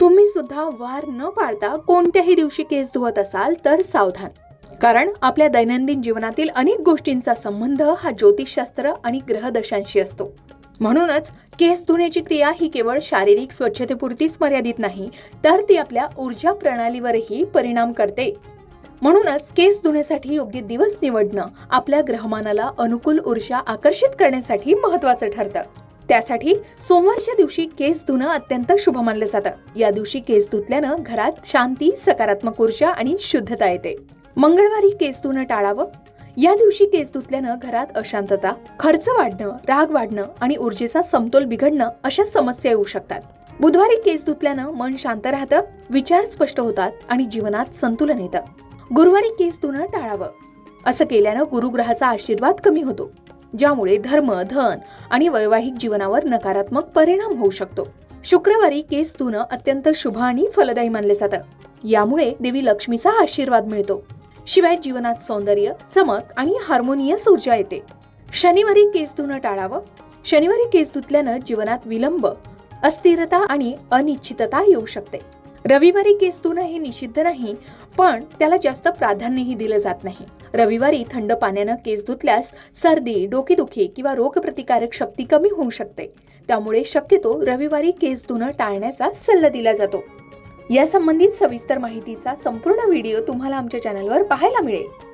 तुम्ही सुद्धा वार न पाळता कोणत्याही दिवशी केस धुवत असाल तर सावधान. कारण आपल्या दैनंदिन जीवनातील अनेक गोष्टींचा संबंध हा ज्योतिषशास्त्र आणि ग्रहदशांशी असतो. म्हणूनच केस धुण्याची क्रिया ही केवळ शारीरिक स्वच्छतेपुरतीच मर्यादित नाही तर ती आपल्या ऊर्जा प्रणालीवरही परिणाम करते. म्हणूनच केस धुण्यासाठी योग्य दिवस निवडणं आपल्या ग्रहमानाला अनुकूल ऊर्जा आकर्षित करण्यासाठी महत्वाचं ठरतं. त्यासाठी सोमवारच्या दिवशी केस धुणं अत्यंत शुभ मानलं जातं. या दिवशी केस धुतल्यानं घरात शांती सकारात्मक ऊर्जा आणि शुद्धता येते. मंगळवारी केस धुणं टाळावं. या दिवशी केस धुतल्यानं घरात अशांतता खर्च वाढणं राग वाढणं आणि ऊर्जेचा समतोल बिघडणं अशा समस्या येऊ शकतात. बुधवारी केस धुतल्यानं मन शांत राहतं विचार स्पष्ट होतात आणि जीवनात संतुलन येतं. गुरुवारी केस धुणं टाळावं. असं केल्यानं गुरुग्रहाचा आशीर्वाद कमी होतो. ज्यामुळे धर्म धन आणि वैवाहिक जीवनावर नकारात्मक परिणाम होऊ शकतो. शुक्रवारी केस धुणं अत्यंत शुभ आणि फलदायी मानले जातं. यामुळे देवी लक्ष्मीचा आशीर्वाद मिळतो. शिवाय जीवनात सौंदर्य चमक आणि हार्मोनियस ऊर्जा येते. शनिवारी केस धुणं टाळावं. शनिवारी केस धुतल्यानं जीवनात विलंब अस्थिरता आणि अनिश्चितता येऊ शकते. रविवारी केस धुणं हे निषिद्ध नाही पण त्याला जास्त प्राधान्यही दिलं जात नाही. रविवारी थंड पाण्यानं केस धुतल्यास सर्दी डोकेदुखी किंवा रोगप्रतिकारक शक्ती कमी होऊ शकते. त्यामुळे शक्यतो रविवारी केस धुणं टाळण्याचा सल्ला दिला जातो. या संबंधित सविस्तर माहितीचा संपूर्ण व्हिडिओ तुम्हाला आमच्या चॅनलवर पाहायला मिळेल.